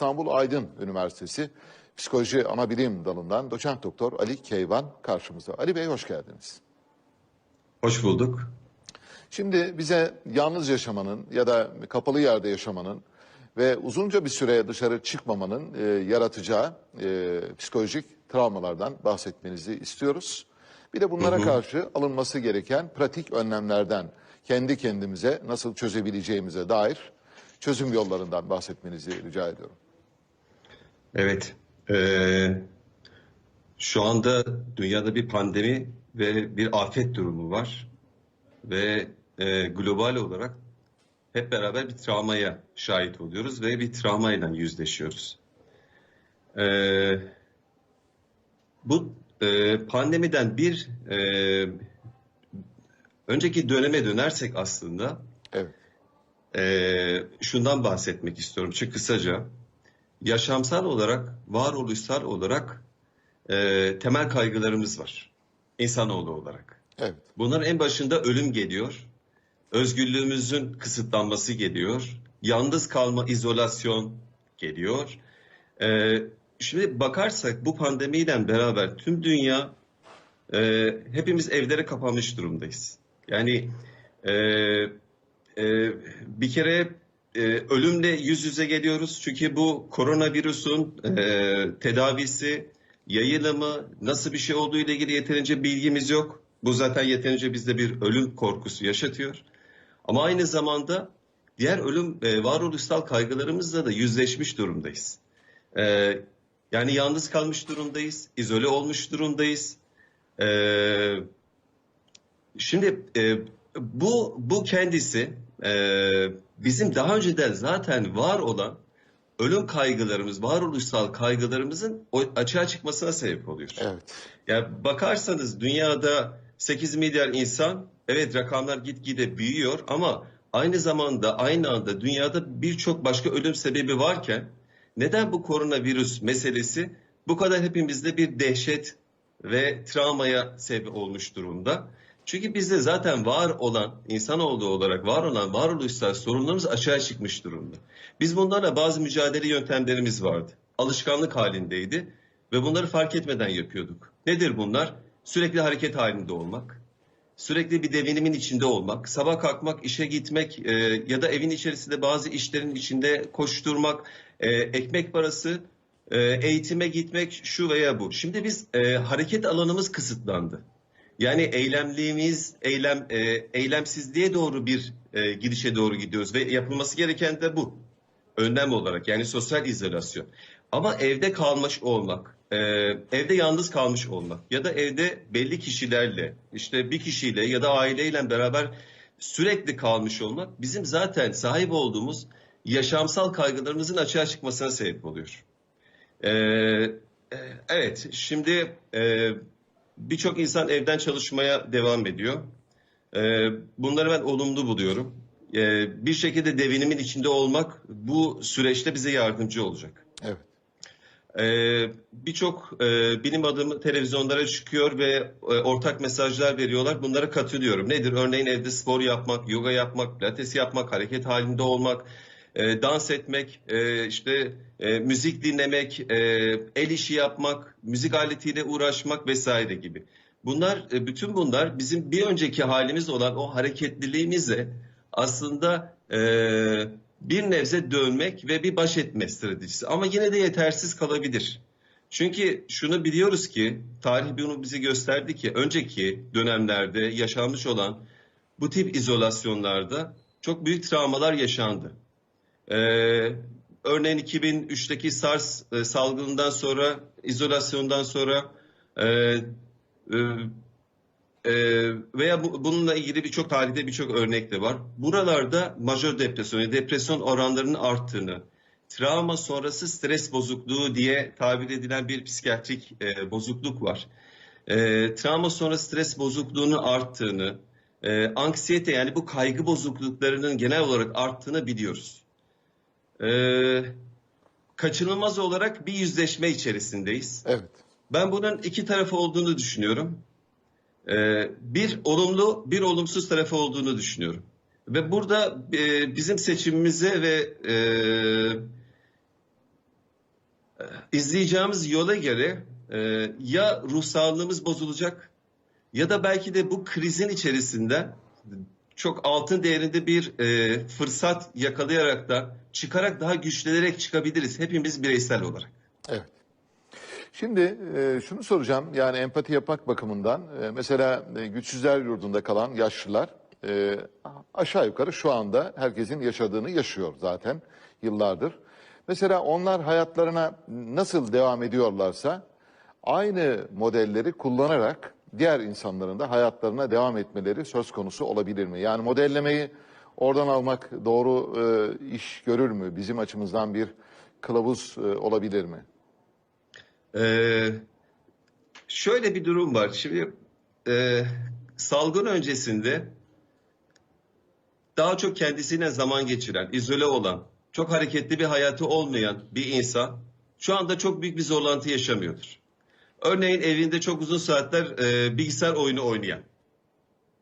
İstanbul Aydın Üniversitesi Psikoloji Anabilim Dalı'ndan doçent doktor Ali Keyvan karşımızda. Ali Bey hoş geldiniz. Hoş bulduk. Şimdi bize yalnız yaşamanın ya da kapalı yerde yaşamanın ve uzunca bir süre dışarı çıkmamanın e, yaratacağı e, psikolojik travmalardan bahsetmenizi istiyoruz. Bir de bunlara karşı alınması gereken pratik önlemlerden kendi kendimize nasıl çözebileceğimize dair çözüm yollarından bahsetmenizi rica ediyorum. Evet. eee, şu anda dünyada bir pandemi ve bir afet durumu var. Ve eee, global olarak hep beraber bir travmaya şahit oluyoruz ve bir travmayla yüzleşiyoruz. Eee, bu eee, pandemiden bir eee, önceki döneme dönersek aslında Evet. Ee, şundan bahsetmek istiyorum çok kısaca. Yaşamsal olarak, varoluşsal olarak e, temel kaygılarımız var. İnsanoğlu olarak. Evet. Bunların en başında ölüm geliyor. Özgürlüğümüzün kısıtlanması geliyor. Yalnız kalma, izolasyon geliyor. Ee, şimdi bakarsak bu pandemiyle beraber tüm dünya e, hepimiz evlere kapanmış durumdayız. Yani e, ee, bir kere e, ölümle yüz yüze geliyoruz. Çünkü bu koronavirüsün e, tedavisi, yayılımı, nasıl bir şey olduğu ile ilgili yeterince bilgimiz yok. Bu zaten yeterince bizde bir ölüm korkusu yaşatıyor. Ama aynı zamanda diğer ölüm e, varoluşsal kaygılarımızla da yüzleşmiş durumdayız. E, yani yalnız kalmış durumdayız, izole olmuş durumdayız. E, şimdi e, bu bu kendisi e, bizim daha önceden zaten var olan ölüm kaygılarımız, varoluşsal kaygılarımızın açığa çıkmasına sebep oluyor. Evet. Ya bakarsanız dünyada 8 milyar insan, evet rakamlar gitgide büyüyor ama aynı zamanda aynı anda dünyada birçok başka ölüm sebebi varken neden bu koronavirüs meselesi bu kadar hepimizde bir dehşet ve travmaya sebep olmuş durumda? Çünkü bizde zaten var olan, insanoğlu olarak var olan varoluşsal sorunlarımız açığa çıkmış durumda. Biz bunlarla bazı mücadele yöntemlerimiz vardı. Alışkanlık halindeydi ve bunları fark etmeden yapıyorduk. Nedir bunlar? Sürekli hareket halinde olmak, sürekli bir devinimin içinde olmak, sabah kalkmak, işe gitmek e, ya da evin içerisinde bazı işlerin içinde koşturmak, e, ekmek parası, e, eğitime gitmek şu veya bu. Şimdi biz e, hareket alanımız kısıtlandı. Yani eylemliğimiz, eylem, e, eylemsizliğe doğru bir e, gidişe doğru gidiyoruz ve yapılması gereken de bu. Önlem olarak yani sosyal izolasyon. Ama evde kalmış olmak, e, evde yalnız kalmış olmak ya da evde belli kişilerle, işte bir kişiyle ya da aileyle beraber sürekli kalmış olmak bizim zaten sahip olduğumuz yaşamsal kaygılarımızın açığa çıkmasına sebep oluyor. E, e, evet, şimdi e, birçok insan evden çalışmaya devam ediyor. Ee, bunları ben olumlu buluyorum. Ee, bir şekilde devinimin içinde olmak bu süreçte bize yardımcı olacak. Evet. Ee, birçok e, bilim adamı televizyonlara çıkıyor ve e, ortak mesajlar veriyorlar. Bunlara katılıyorum. Nedir? Örneğin evde spor yapmak, yoga yapmak, pilates yapmak, hareket halinde olmak, e, dans etmek, e, işte e, müzik dinlemek, e, el işi yapmak, müzik aletiyle uğraşmak vesaire gibi. Bunlar, e, bütün bunlar bizim bir önceki halimiz olan o hareketliliğimize aslında e, bir nebze dönmek ve bir baş etme stratejisi. Ama yine de yetersiz kalabilir. Çünkü şunu biliyoruz ki, tarih bunu bize gösterdi ki önceki dönemlerde yaşanmış olan bu tip izolasyonlarda çok büyük travmalar yaşandı. Ee, örneğin 2003'teki SARS e, salgınından sonra, izolasyondan sonra e, e, e, veya bu, bununla ilgili birçok tarihte birçok örnek de var. Buralarda majör depresyon, depresyon oranlarının arttığını, travma sonrası stres bozukluğu diye tabir edilen bir psikiyatrik e, bozukluk var. E, travma sonrası stres bozukluğunun arttığını, e, anksiyete yani bu kaygı bozukluklarının genel olarak arttığını biliyoruz. Ee, kaçınılmaz olarak bir yüzleşme içerisindeyiz. Evet. Ben bunun iki tarafı olduğunu düşünüyorum. Ee, bir olumlu, bir olumsuz tarafı olduğunu düşünüyorum. Ve burada e, bizim seçimimize ve e, izleyeceğimiz yola göre e, ya ruh sağlığımız bozulacak ya da belki de bu krizin içerisinde çok altın değerinde bir e, fırsat yakalayarak da çıkarak daha güçlenerek çıkabiliriz hepimiz bireysel olarak. Evet. Şimdi e, şunu soracağım yani empati yapmak bakımından e, mesela e, güçsüzler yurdunda kalan yaşlılar e, aşağı yukarı şu anda herkesin yaşadığını yaşıyor zaten yıllardır. Mesela onlar hayatlarına nasıl devam ediyorlarsa aynı modelleri kullanarak diğer insanların da hayatlarına devam etmeleri söz konusu olabilir mi? Yani modellemeyi oradan almak doğru e, iş görür mü? Bizim açımızdan bir kılavuz e, olabilir mi? Ee, şöyle bir durum var. Şimdi e, salgın öncesinde daha çok kendisine zaman geçiren, izole olan, çok hareketli bir hayatı olmayan bir insan şu anda çok büyük bir zorlantı yaşamıyordur. Örneğin evinde çok uzun saatler e, bilgisayar oyunu oynayan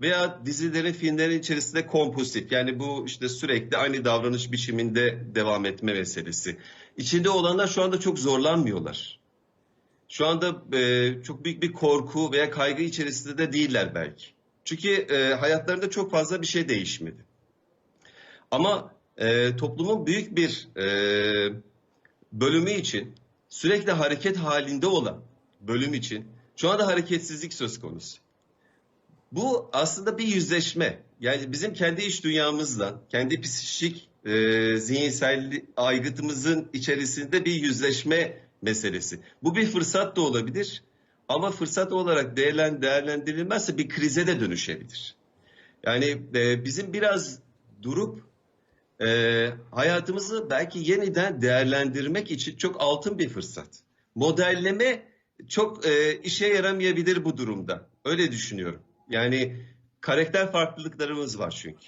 veya dizilerin, filmlerin içerisinde kompulsif yani bu işte sürekli aynı davranış biçiminde devam etme meselesi. İçinde olanlar şu anda çok zorlanmıyorlar. Şu anda e, çok büyük bir korku veya kaygı içerisinde de değiller belki. Çünkü e, hayatlarında çok fazla bir şey değişmedi. Ama e, toplumun büyük bir e, bölümü için sürekli hareket halinde olan bölüm için şu anda hareketsizlik söz konusu. Bu aslında bir yüzleşme. Yani bizim kendi iç dünyamızla, kendi psikik, e, zihinsel aygıtımızın içerisinde bir yüzleşme meselesi. Bu bir fırsat da olabilir ama fırsat olarak değerlen, değerlendirilmezse bir krize de dönüşebilir. Yani e, bizim biraz durup e, hayatımızı belki yeniden değerlendirmek için çok altın bir fırsat. Modelleme çok e, işe yaramayabilir bu durumda. Öyle düşünüyorum. Yani karakter farklılıklarımız var çünkü.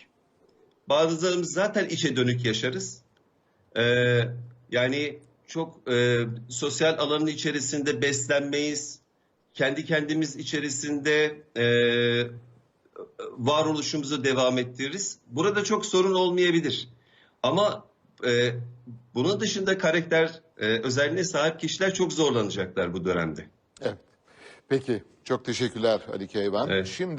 Bazılarımız zaten içe dönük yaşarız. Ee, yani çok e, sosyal alanın içerisinde beslenmeyiz. Kendi kendimiz içerisinde e, varoluşumuzu devam ettiririz. Burada çok sorun olmayabilir. Ama e, bunun dışında karakter e, özelliğine sahip kişiler çok zorlanacaklar bu dönemde. Evet. Peki çok teşekkürler Ali Keyvan. Evet. Şimdi